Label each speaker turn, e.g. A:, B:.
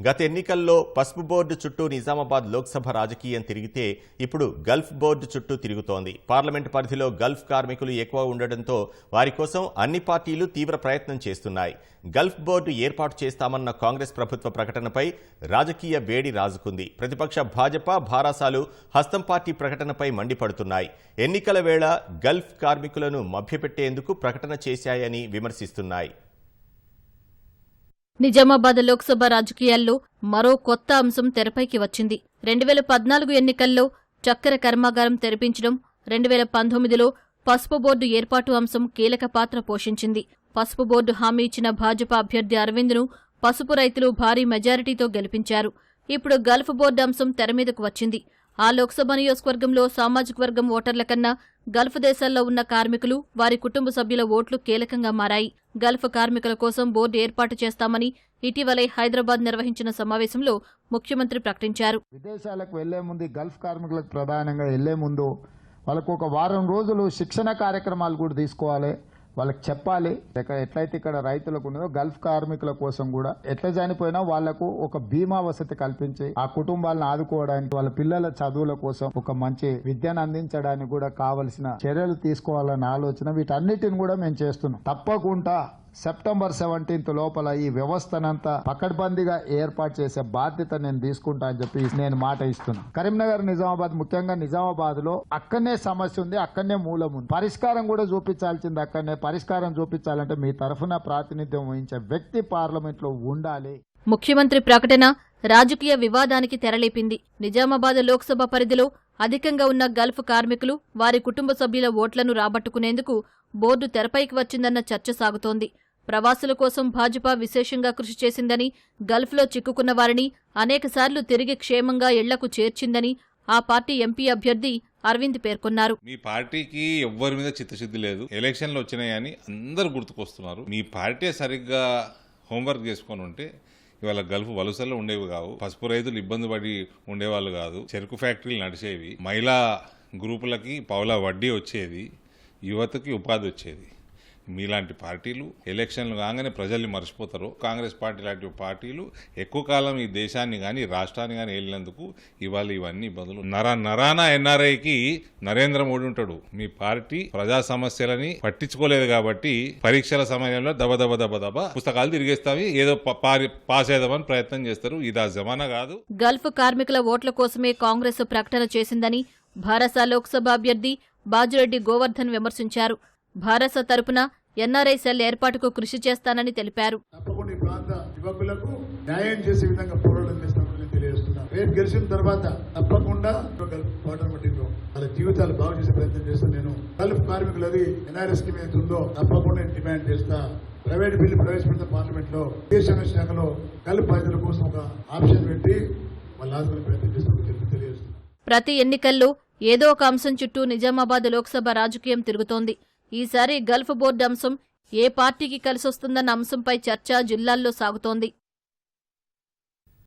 A: గత ఎన్నికల్లో పసుపు బోర్డు చుట్టూ నిజామాబాద్ లోక్సభ రాజకీయం తిరిగితే ఇప్పుడు గల్ఫ్ బోర్డు చుట్టూ తిరుగుతోంది. పార్లమెంట్ పరిధిలో గల్ఫ్ కార్మికులు ఎక్కువ ఉండడంతో వారి కోసం అన్ని పార్టీలు తీవ్ర ప్రయత్నం చేస్తున్నాయి. గల్ఫ్ బోర్డు ఏర్పాటు చేస్తామన్న కాంగ్రెస్ ప్రభుత్వ ప్రకటనపై రాజకీయ వేడి రాజుకుంది. ప్రతిపక్ష భాజపా భారాసాలు హస్తం పార్టీ ప్రకటనపై మండిపడుతున్నాయి. ఎన్నికల వేళ గల్ఫ్ కార్మికులను మభ్యపెట్టేందుకు ప్రకటన చేశాయని విమర్శిస్తున్నాయి.
B: నిజామాబాద్ లోక్సభ రాజకీయాల్లో మరో కొత్త అంశం తెరపైకి వచ్చింది. రెండు వేల పద్నాలుగు ఎన్నికల్లో చక్కెర కర్మాగారం తెరిపించడం రెండు వేల పంతొమ్మిదిలో పసుపు బోర్డు ఏర్పాటు అంశం కీలక పాత్ర పోషించింది. పసుపు బోర్డు హామీ ఇచ్చిన భాజపా అభ్యర్థి అరవింద్ను పసుపు రైతులు భారీ మెజారిటీతో గెలిపించారు. ఇప్పుడు గల్ఫ్ బోర్డు అంశం తెరమీదకు వచ్చింది. ఆ లోక్సభ నియోజకవర్గంలో సామాజిక వర్గం ఓటర్ల కన్నా గల్ఫ్ దేశాల్లో ఉన్న కార్మికులు వారి కుటుంబ సభ్యుల ఓట్లు కీలకంగా మారాయి. గల్ఫ్ కార్మికుల కోసం బోర్డు ఏర్పాటు చేస్తామని ఇటీవలే హైదరాబాద్ నిర్వహించిన సమావేశంలో ముఖ్యమంత్రి ప్రకటించారు.
C: విదేశాలకు వెళ్ళే ముందు గల్ఫ్ కార్మికులకు ప్రధానంగా వెళ్ళే ముందు వాళ్ళకు ఒక వారం రోజులు శిక్షణ కార్యక్రమాలు కూడా తీసుకోవాలి. వాళ్ళకి చెప్పాలి. ఇక్కడ ఎట్లయితే ఇక్కడ రైతులకు ఉన్నదో గల్ఫ్ కార్మికుల కోసం కూడా ఎట్లా చనిపోయినా వాళ్ళకు ఒక బీమా వసతి కల్పించి ఆ కుటుంబాలను ఆదుకోవడానికి వాళ్ళ పిల్లల చదువుల కోసం ఒక మంచి విద్యను అందించడానికి కూడా కావలసిన చర్యలు తీసుకోవాలన్న ఆలోచన వీటన్నిటిని కూడా మేము చేస్తున్నాం. తప్పకుండా సెప్టెంబర్ సెవెంటీన్త్ లోపల ఈ వ్యవస్థనంతా పకడ్బందీగా ఏర్పాటు చేసే బాధ్యత నేను తీసుకుంటా అని చెప్పి నేను మాట ఇస్తున్నా. కరీంనగర్ నిజామాబాద్ ముఖ్యంగా నిజామాబాద్లో అక్కడనే సమస్య ఉంది అక్కడనే మూలం ఉంది. పరిష్కారం కూడా చూపించాల్సింది అక్కడనే పరిష్కారం చూపించాలంటే మీ తరఫున ప్రాతినిధ్యం వహించే వ్యక్తి పార్లమెంట్లో ఉండాలి.
B: ముఖ్యమంత్రి ప్రకటన రాజకీయ వివాదానికి తెరలేపింది. నిజామాబాద్ లోక్సభ పరిధిలో అధికంగా ఉన్న గల్ఫ్ కార్మికులు వారి కుటుంబ సభ్యుల ఓట్లను రాబట్టుకునేందుకు బోర్డు తెరపైకి వచ్చిందన్న చర్చ సాగుతోంది. ప్రవాసుల కోసం భాజపా విశేషంగా కృషి చేసిందని గల్ఫ్లో చిక్కుకున్న వారిని అనేకసార్లు తిరిగి క్షేమంగా ఇళ్ళకు చేర్చిందని ఆ పార్టీ ఎంపీ అభ్యర్థి అరవింద్ పేర్కొన్నారు.
D: మీ పార్టీకి ఎవ్వరి మీద చిత్తశుద్ధి లేదు. ఎలక్షన్లు వచ్చినాయని అందరు గుర్తుకొస్తున్నారు. మీ పార్టీ సరిగ్గా హోంవర్క్ చేసుకొని ఉంటే ఇవాళ గల్ఫ్ వలసల్లో ఉండేవి కావు. పసుపు రైతులు ఇబ్బంది పడి ఉండేవాళ్ళు కాదు. చెరుకు ఫ్యాక్టరీలు నడిచేవి. మహిళా గ్రూపులకి పౌల వడ్డీ వచ్చేది. యువతకి ఉపాధి వచ్చేది. మీలాంటి పార్టీలు ఎలక్షన్లు కాగానే ప్రజల్ని మర్చిపోతారు. కాంగ్రెస్ పార్టీ లాంటి పార్టీలు ఎక్కువ కాలం ఈ దేశాన్ని కానీ రాష్ట్రాన్ని కానీ వెళ్ళినందుకు ఇవాళ ఇవన్నీ బదులు నర నరాన ఎన్ఆర్ఐకి నరేంద్ర మోడీ ఉంటాడు. మీ పార్టీ ప్రజా సమస్యలని పట్టించుకోలేదు కాబట్టి పరీక్షల సమయంలో దబ దబ దబ దబ పుస్తకాలు తిరిగేస్తావి. ఏదో ప- పారి- పాస్ చేద్దామని ప్రయత్నం చేస్తారు. ఇది ఆ జమానా కాదు.
B: గల్ఫ్ కార్మికుల ఓట్ల కోసమే కాంగ్రెస్ ప్రకటన చేసిందని భారస లోక్సభ అభ్యర్థి బాజురెడ్డి గోవర్ధన్ విమర్శించారు. భారస తరపున ఎన్ఆర్ఐ సెల్ ఏర్పాటుకు కృషి చేస్తానని తెలిపారు.
E: తప్పకుండా ఈ ప్రాంత యువకులకు న్యాయం చేసే విధంగా పోరాటం చేస్తామని నేను తెలియజేస్తున్నా. రేపు గెలిచిన తర్వాత తప్పకుండా మట్టిలో వాళ్ళ జీవితాలు బాగు చేసే ప్రయత్నం చేస్తాను నేను గల్ఫ్ కార్మికులది స్కీమ్ ఏదైతే ఉందో తప్పకుండా డిమాండ్ చేస్తా. ప్రైవేట్ బిల్లు ప్రవేశపెడితే పార్లమెంట్లో విదేశాంగ శాఖలో గల్ఫ్ బాధితుల కోసం ఒక ఆప్షన్ పెట్టి వాళ్ళు ఆదుకునే ప్రయత్నం చేస్తామని తెలియజేస్తున్నా.
B: ప్రతి ఎన్నికల్లో ఏదో ఒక అంశం చుట్టూ నిజామాబాద్ లోక్సభ రాజకీయం తిరుగుతోంది. ఈసారి గల్ఫ్ బోర్డు అంశం ఏ పార్టీకి కలిసొస్తుందన్న అంశంపై చర్చ జిల్లాల్లో సాగుతోంది.